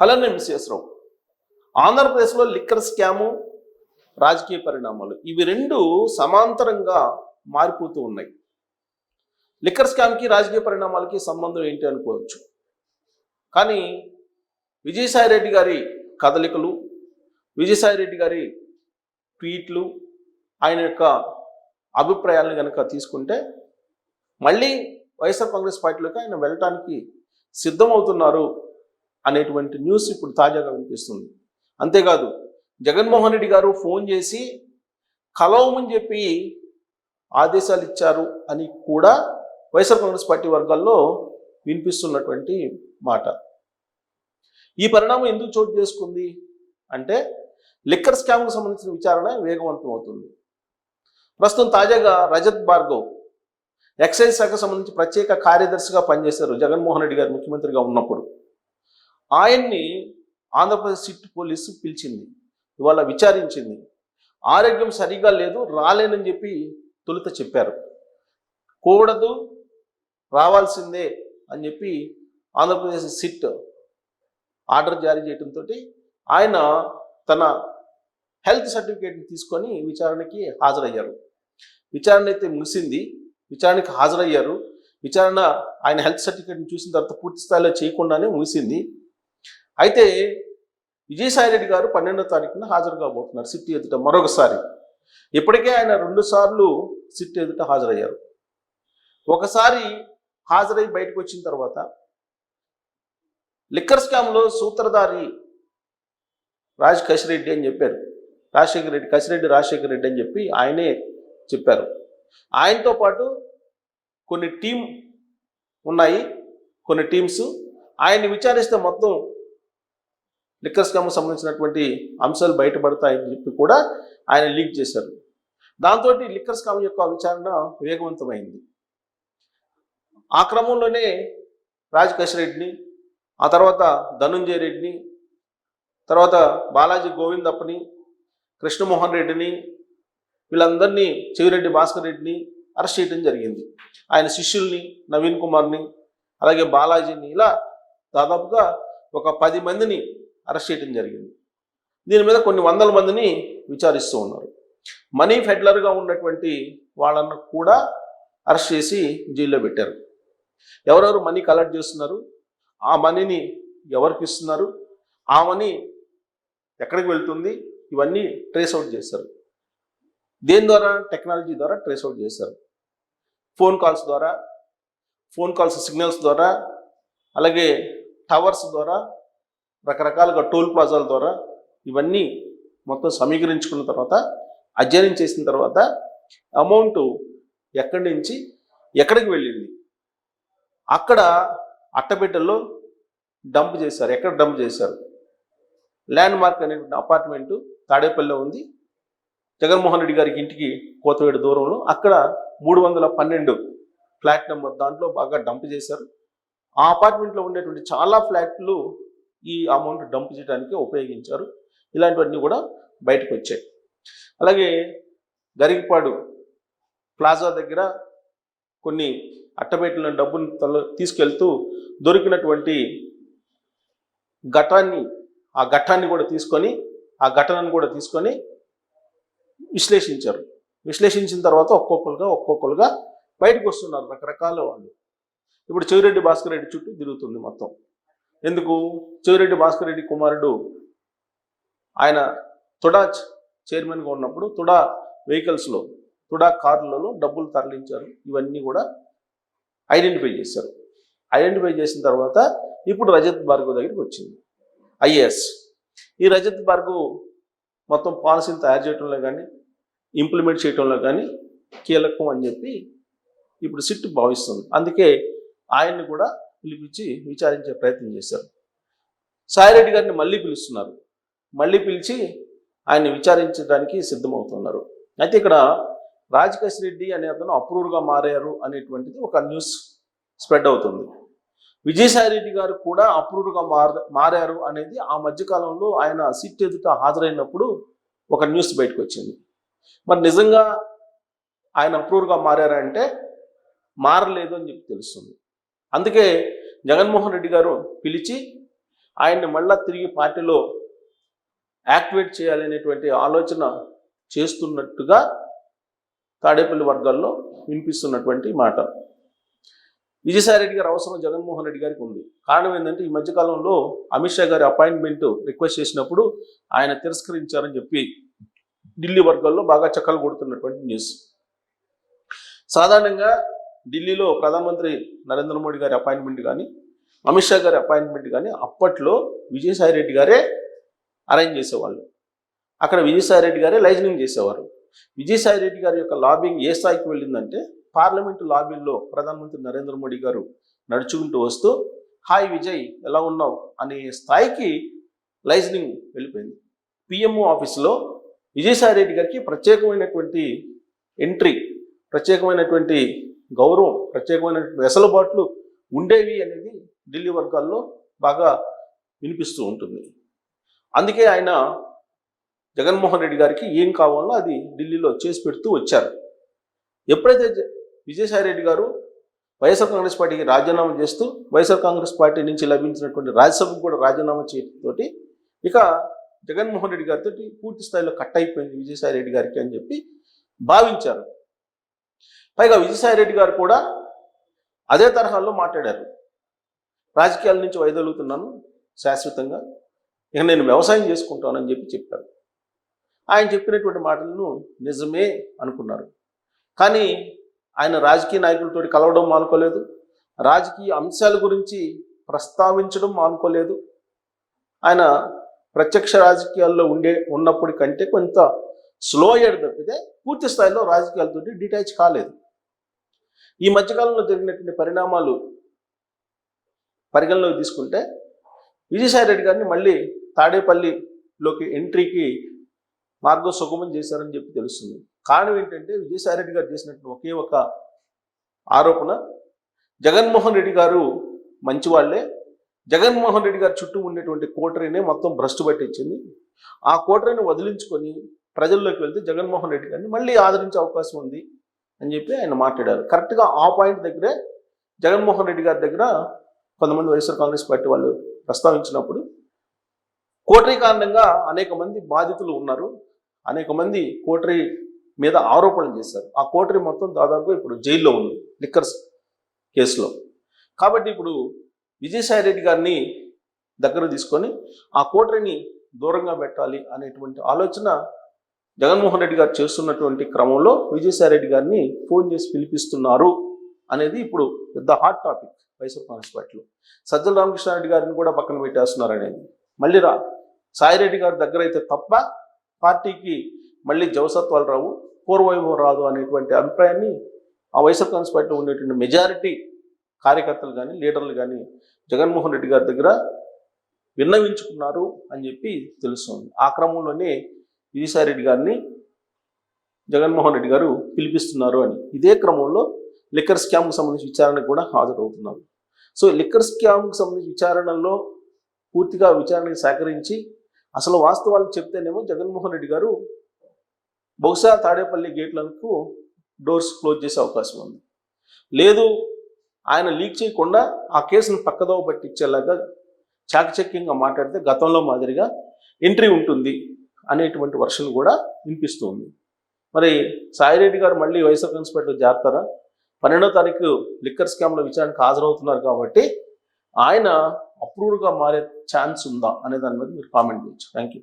Hello నేను మిస్ఎస్ ఆంధ్రప్రదేశ్లో liquor scam రాజకీయ పరిణామాలు ఇవి రెండు సమాంతరంగా మారిపోతూ ఉన్నాయి. లిక్కర్ స్కామ్కి రాజకీయ పరిణామాలకి సంబంధం ఏంటి అనుకోవచ్చు? కానీ విజయసాయి రెడ్డి గారి కదలికలు విజయసాయి రెడ్డి గారి ట్వీట్లు ఆయన యొక్క అభిప్రాయాలను కనుక తీసుకుంటే మళ్ళీ వైఎస్ఆర్ కాంగ్రెస్ పార్టీలోకి ఆయన వెళ్ళటానికి సిద్ధమవుతున్నారు అనేటువంటి న్యూస్ ఇప్పుడు తాజాగా వినిపిస్తుంది. అంతేకాదు జగన్మోహన్ రెడ్డి గారు ఫోన్ చేసి కలవమని చెప్పి ఆదేశాలు ఇచ్చారు అని కూడా వైఎస్ఆర్ కాంగ్రెస్ పార్టీ వర్గాల్లో వినిపిస్తున్నటువంటి మాట. ఈ పరిణామం ఎందుకు చోటు చేసుకుంది? అంటే లిక్కర్ స్కామ్కు సంబంధించిన విచారణ వేగవంతం అవుతుంది ప్రస్తుతం తాజాగా రజత్ భార్గవ్ ఎక్సైజ్ శాఖకు సంబంధించి ప్రత్యేక కార్యదర్శిగా పనిచేశారు జగన్మోహన్ రెడ్డి గారు ముఖ్యమంత్రిగా ఉన్నప్పుడు. ఆయన్ని ఆంధ్రప్రదేశ్ సిట్ పోలీసు పిలిచింది. ఇవాళ విచారించింది. ఆరోగ్యం సరిగా లేదు రాలేనని చెప్పి తొలుత చెప్పారు. కూడదు రావాల్సిందే అని చెప్పి ఆంధ్రప్రదేశ్ సిట్ ఆర్డర్ జారీ చేయడంతో ఆయన తన హెల్త్ సర్టిఫికేట్ని తీసుకొని విచారణకి హాజరయ్యారు. విచారణ అయితే ముగిసింది. విచారణకి హాజరయ్యారు. విచారణ ఆయన హెల్త్ సర్టిఫికేట్ని చూసిన తర్వాత పూర్తి స్థాయిలో చేయకుండానే ముగిసింది. అయితే విజయసాయి రెడ్డి గారు పన్నెండో తారీఖున హాజరు కాబోతున్నారు సిట్ ఎదుట మరొకసారి. ఇప్పటికే ఆయన రెండు సార్లు సిట్ ఎదుట హాజరయ్యారు. ఒకసారి హాజరై బయటకు వచ్చిన తర్వాత లిక్కర్ స్కామ్లో సూత్రధారి రాజ్ కసిరెడ్డి అని చెప్పారు. రాజశేఖర రెడ్డి కసిరెడ్డి రాజశేఖర రెడ్డి అని చెప్పి ఆయనే చెప్పారు. ఆయనతో పాటు కొన్ని టీం ఉన్నాయి కొన్ని టీమ్స్. ఆయన్ని విచారిస్తే మొత్తం లిక్కర్ స్కామ్ సంబంధించినటువంటి అంశాలు బయటపడతాయని చెప్పి కూడా ఆయన లీక్ చేశారు. దాంతో లిక్కర్ స్కామ్ యొక్క విచారణ వేగవంతమైంది. ఆ క్రమంలోనే రాజ్ రెడ్డిని ఆ తర్వాత ధనుంజయ రెడ్డిని తర్వాత బాలాజీ గోవిందప్పని కృష్ణమోహన్ రెడ్డిని వీళ్ళందరినీ చెవిరెడ్డి భాస్కర్ రెడ్డిని అరెస్ట్ చేయడం జరిగింది. ఆయన శిష్యుల్ని నవీన్ కుమార్ని అలాగే బాలాజీని ఇలా దాదాపుగా ఒక పది మందిని అరెస్ట్ చేయడం జరిగింది. దీని మీద కొన్ని వందల మందిని విచారిస్తూ ఉన్నారు. మనీ ఫెడ్లర్గా ఉన్నటువంటి వాళ్ళను కూడా అరెస్ట్ చేసి జైల్లో పెట్టారు. ఎవరెవరు మనీ కలెక్ట్ చేస్తున్నారు? ఆ మనీని ఎవరికి ఇస్తున్నారు? ఆ మనీ ఎక్కడికి వెళ్తుంది? ఇవన్నీ ట్రేస్ అవుట్ చేస్తారు దేని ద్వారా? టెక్నాలజీ ద్వారా ట్రేస్ అవుట్ చేస్తారు ఫోన్ కాల్స్ ద్వారా ఫోన్ కాల్స్ సిగ్నల్స్ ద్వారా అలాగే టవర్స్ ద్వారా రకరకాలుగా టోల్ ప్లాజాల ద్వారా ఇవన్నీ మొత్తం సమీకరించుకున్న తర్వాత అధ్యయనం చేసిన తర్వాత అమౌంట్ ఎక్కడి నుంచి ఎక్కడికి వెళ్ళింది? అక్కడ అట్టబిడ్డల్లో డంప్ చేశారు. ఎక్కడ డంప్ చేశారు? ల్యాండ్ మార్క్ అనేటువంటి అపార్ట్మెంటు తాడేపల్లిలో ఉంది. జగన్మోహన్ రెడ్డి గారికి ఇంటికి కోతవేడు దూరంలో. అక్కడ మూడు వందల పన్నెండు ఫ్లాట్ నెంబర్ దాంట్లో బాగా డంప్ చేశారు. ఆ అపార్ట్మెంట్లో ఉండేటువంటి చాలా ఫ్లాట్లు ఈ అమౌంట్ డంప్ చేయడానికి ఉపయోగించారు. ఇలాంటివన్నీ కూడా బయటకు వచ్చాయి. అలాగే గరికపాడు ప్లాజా దగ్గర కొన్ని అట్టబెట్టిన డబ్బును తల తీసుకెళ్తూ దొరికినటువంటి ఘటాన్ని ఆ ఘటాన్ని కూడా తీసుకొని ఆ ఘటనను కూడా తీసుకొని విశ్లేషించారు. విశ్లేషించిన తర్వాత ఒక్కొక్కరుగా ఒక్కొక్కరుగా బయటకు వస్తున్నారు రకరకాల వాళ్ళు. ఇప్పుడు చెవిరెడ్డి భాస్కర్ రెడ్డి చుట్టూ తిరుగుతుంది మొత్తం. ఎందుకు? చెవిరెడ్డి భాస్కర్ రెడ్డి కుమారుడు. ఆయన తుడా చైర్మన్గా ఉన్నప్పుడు తుడా వెహికల్స్లో తుడా కార్లలో డబ్బులు తరలించారు. ఇవన్నీ కూడా ఐడెంటిఫై చేశారు. ఐడెంటిఫై చేసిన తర్వాత ఇప్పుడు రజత్ భార్గవ్ దగ్గరికి వచ్చింది. ఐఏఎస్. ఈ రజత్ భార్గవ్ మొత్తం పాలసీని తయారు చేయడంలో కానీ ఇంప్లిమెంట్ చేయడంలో కానీ కీలకం అని చెప్పి ఇప్పుడు సిట్ భావిస్తుంది. అందుకే ఆయన్ని కూడా పిలిపించి విచారించే ప్రయత్నం చేశారు. సాయిరెడ్డి గారిని మళ్ళీ పిలుస్తున్నారు. మళ్ళీ పిలిచి ఆయన్ని విచారించడానికి సిద్ధమవుతున్నారు. అయితే ఇక్కడ రాజకేశ్ రెడ్డి అనే అతను అప్రూవ్గా మారారు అనేటువంటిది ఒక న్యూస్ స్ప్రెడ్ అవుతుంది. విజయసాయి రెడ్డి గారు కూడా అప్రూవ్గా మార మారారు అనేది ఆ మధ్యకాలంలో ఆయన సిట్ ఎదుట హాజరైనప్పుడు ఒక న్యూస్ బయటకు వచ్చింది మరి నిజంగా ఆయన అప్రూవ్గా మారారంటే మారలేదు అని చెప్పి తెలుస్తుంది. అందుకే జగన్మోహన్ రెడ్డి గారు పిలిచి ఆయన్ని మళ్ళా తిరిగి పార్టీలో యాక్టివేట్ చేయాలనేటువంటి ఆలోచన చేస్తున్నట్టుగా తాడేపల్లి వర్గాల్లో వినిపిస్తున్నటువంటి మాట. విజయసాయి రెడ్డి గారి అవసరం జగన్మోహన్ రెడ్డి గారికి ఉంది. కారణం ఏంటంటే ఈ మధ్యకాలంలో అమిత్ షా గారి అపాయింట్మెంట్ రిక్వెస్ట్ చేసినప్పుడు ఆయన తిరస్కరించారని చెప్పి ఢిల్లీ వర్గాల్లో బాగా చక్కలు కొడుతున్నటువంటి న్యూస్. సాధారణంగా ఢిల్లీలో ప్రధానమంత్రి నరేంద్ర మోడీ గారి అపాయింట్మెంట్ కానీ అమిత్ షా గారి అపాయింట్మెంట్ కానీ అప్పట్లో విజయసాయి రెడ్డి గారే అరేంజ్ చేసేవాళ్ళు. అక్కడ విజయసాయి రెడ్డి గారే లైజనింగ్ చేసేవారు. విజయసాయి రెడ్డి గారి యొక్క లాబింగ్ ఏ స్థాయికి వెళ్ళిందంటే పార్లమెంటు లాబీల్లో ప్రధానమంత్రి నరేంద్ర మోడీ గారు నడుచుకుంటూ వస్తూ హాయ్ విజయ్ ఎలా ఉన్నావు? అనే స్థాయికి లైజనింగ్ వెళ్ళిపోయింది. పిఎంఓ ఆఫీసులో విజయసాయి రెడ్డి గారికి ప్రత్యేకమైనటువంటి ఎంట్రీ ప్రత్యేకమైనటువంటి గౌరవం ప్రత్యేకమైన వెసలుబాట్లు ఉండేవి అనేది ఢిల్లీ వర్గాల్లో బాగా వినిపిస్తూ ఉంటుంది. అందుకే ఆయన జగన్మోహన్ రెడ్డి గారికి ఏం కావాలో అది ఢిల్లీలో చేసి పెడుతూ వచ్చారు. ఎప్పుడైతే జ- విజయసాయి రెడ్డి గారు వైఎస్ఆర్ కాంగ్రెస్ పార్టీకి రాజీనామా చేస్తూ వైఎస్ఆర్ కాంగ్రెస్ పార్టీ నుంచి లభించినటువంటి రాజ్యసభకు కూడా రాజీనామా చేయడంతో ఇక జగన్మోహన్ రెడ్డి గారితో పూర్తి స్థాయిలో కట్ అయిపోయింది విజయసాయి రెడ్డి గారికి అని చెప్పి భావించారు. పైగా విజయసాయి రెడ్డి గారు కూడా అదే తరహాలో మాట్లాడారు. రాజకీయాల నుంచి వైదొలుగుతున్నాను శాశ్వతంగా. ఇక నేను వ్యవసాయం చేసుకుంటానని చెప్పి చెప్పారు. ఆయన చెప్పినటువంటి మాటలను నిజమే అనుకున్నారు. కానీ ఆయన రాజకీయ నాయకులతో కలవడం మానుకోలేదు. రాజకీయ అంశాల గురించి ప్రస్తావించడం మానుకోలేదు. ఆయన ప్రత్యక్ష రాజకీయాల్లో ఉండే ఉన్నప్పటికంటే కొంత స్లో అయ్యాడు తప్పితే పూర్తి స్థాయిలో రాజకీయాలతో డిటాచ్ కాలేదు. ఈ మధ్యకాలంలో జరిగినటువంటి పరిణామాలు పరిగణలోకి తీసుకుంటే విజయసాయి రెడ్డి గారిని మళ్ళీ తాడేపల్లిలోకి ఎంట్రీకి మార్గం సుగమం చేశారని చెప్పి తెలుస్తుంది. కారణం ఏంటంటే విజయసాయి రెడ్డి గారు చేసినట్టు ఒకే ఒక ఆరోపణ జగన్మోహన్ రెడ్డి గారు మంచివాళ్ళే జగన్మోహన్ రెడ్డి గారి చుట్టూ ఉండేటువంటి కోటరీనే మొత్తం భ్రష్టు పట్టించింది. ఆ కోటరీని వదిలించుకొని ప్రజల్లోకి వెళ్తే జగన్మోహన్ రెడ్డి గారిని మళ్ళీ ఆదరించే అవకాశం ఉంది. అని చెప్పి ఆయన మాట్లాడారు. కరెక్ట్గా ఆ పాయింట్ దగ్గరే జగన్మోహన్ రెడ్డి గారి దగ్గర కొంతమంది వైఎస్ఆర్ కాంగ్రెస్ పార్టీ వాళ్ళు ప్రస్తావించినప్పుడు కోటరీ కారణంగా అనేక మంది బాధితులు ఉన్నారు. అనేక మంది కోటరీ మీద ఆరోపణలు చేశారు. ఆ కోటరీ మొత్తం దాదాపు ఇప్పుడు జైల్లో ఉంది లిక్కర్స్ కేసులో. కాబట్టి ఇప్పుడు విజయసాయి రెడ్డి గారిని దగ్గర తీసుకొని ఆ కోటరీని దూరంగా పెట్టాలి అనేటువంటి ఆలోచన జగన్మోహన్ రెడ్డి గారు చేస్తున్నటువంటి క్రమంలో విజయసాయి రెడ్డి గారిని ఫోన్ చేసి పిలిపిస్తున్నారు అనేది ఇప్పుడు పెద్ద హాట్ టాపిక్ వైఎస్ఆర్ కాంగ్రెస్ పార్టీలో. సజ్జల రామకృష్ణారెడ్డి గారిని కూడా పక్కన పెట్టేస్తున్నారు అనేది. మళ్ళీ రా సాయిరెడ్డి గారి దగ్గర అయితే తప్ప పార్టీకి మళ్ళీ జవసత్వాలు రావు పూర్వవైభవం రాదు అనేటువంటి అభిప్రాయాన్ని ఆ వైఎస్ఆర్ కాంగ్రెస్ పార్టీలో ఉండేటువంటి మెజారిటీ కార్యకర్తలు కానీ లీడర్లు కానీ జగన్మోహన్ రెడ్డి గారి దగ్గర విన్నవించుకున్నారు అని చెప్పి తెలుస్తుంది. ఆ క్రమంలోనే విజయసాయి రెడ్డి గారిని జగన్మోహన్ రెడ్డి గారు పిలిపిస్తున్నారు అని. ఇదే క్రమంలో లిక్కర్ స్కామ్కి సంబంధించి విచారణకు కూడా హాజరవుతున్నారు. సో లిక్కర్ స్కామ్కి సంబంధించి విచారణలో పూర్తిగా విచారణకి సహకరించి అసలు వాస్తవాలు చెప్తేనేమో జగన్మోహన్ రెడ్డి గారు బహుశా తాడేపల్లి గేట్లకు డోర్స్ క్లోజ్ చేసే అవకాశం ఉంది. లేదు ఆయన లీక్ చేయకుండా ఆ కేసును పక్కదోవ పట్టించేలాగా చాకచక్యంగా మాట్లాడితే గతంలో మాదిరిగా ఎంట్రీ ఉంటుంది. అనేటువంటి వర్షన్ కూడా వినిపిస్తుంది. మరి సాయిరెడ్డి గారు మళ్ళీ వైఎస్ఆర్ కాంగ్రెస్ పార్టీలో చేరతారా? పన్నెండో తారీఖు లిక్కర్ స్కామ్లో విచారణకు హాజరవుతున్నారు కాబట్టి ఆయన అప్రూవ్గా మారే ఛాన్స్ ఉందా అనే దాని మీద మీరు కామెంట్ చేయొచ్చు. Thank you